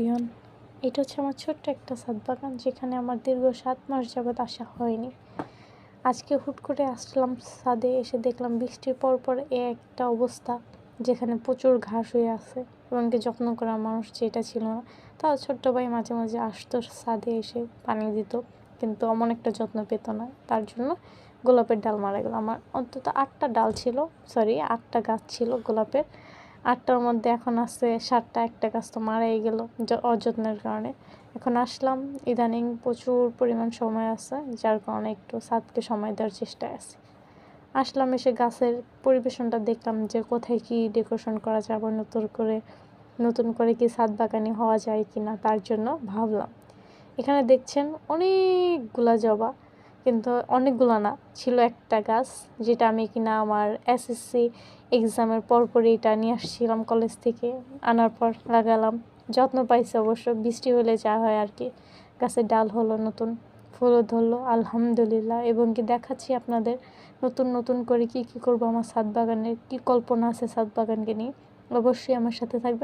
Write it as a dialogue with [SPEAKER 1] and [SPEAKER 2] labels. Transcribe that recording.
[SPEAKER 1] রিয়ন এটা হচ্ছে আমার ছোট্ট একটা ছাদ বাগান, যেখানে আমার দীর্ঘ সাত মাস যাবৎ আসা হয়নি। আজকে হুট করে আসলাম ছাদে, এসে দেখলাম বৃষ্টির পর পর এ একটা অবস্থা, যেখানে প্রচুর ঘাস হয়ে আছে। এমনকি যত্ন করা মানুষ যেটা ছিল না। তাও ছোট্ট ভাই মাঝে মাঝে আসতো ছাদে এসে পানি দিত, কিন্তু অমন একটা যত্ন পেত না। তার জন্য গোলাপের ডাল মারা গেল। আমার অন্তত আটটা ডাল ছিল সরি আটটা গাছ ছিল গোলাপের। আটটার মধ্যে এখন আছে, সাতটা একটা গাছ তো মারাই গেল অযত্নের কারণে। এখন আসলাম, ইদানিং প্রচুর পরিমাণ সময় আছে, যার কারণে একটু ছাদকে সময় দেওয়ার চেষ্টায় আছে। আসলাম এসে গাছের পরিবেশনটা দেখলাম যে কোথায় কি ডেকোরেশন করা যাবে, নতুন করে নতুন করে কি ছাদ বাগানি হওয়া যায় কি না তার জন্য ভাবলাম। এখানে দেখছেন অনেকগুলা জবা কিন্তু অনেকগুলো না, ছিল একটা গাছ যেটা আমি কিনা আমার এসএসসি এক্সামের পরপরই এটা নিয়ে আসছিলাম কলেজ থেকে, আনার পর লাগালাম। যত্ন পাইছে অবশ্য, বৃষ্টি হলে যা হয় আর কি। গাছের ডাল হলো নতুন, ফুলও ধরলো, আলহামদুলিল্লাহ। এবং কি দেখাচ্ছি আপনাদের, নতুন নতুন করে কি কি করব আমার ছাদ বাগানের, কী কল্পনা আছে ছাদ বাগানকে নিয়ে? অবশ্যই আমার সাথে থাকবেন।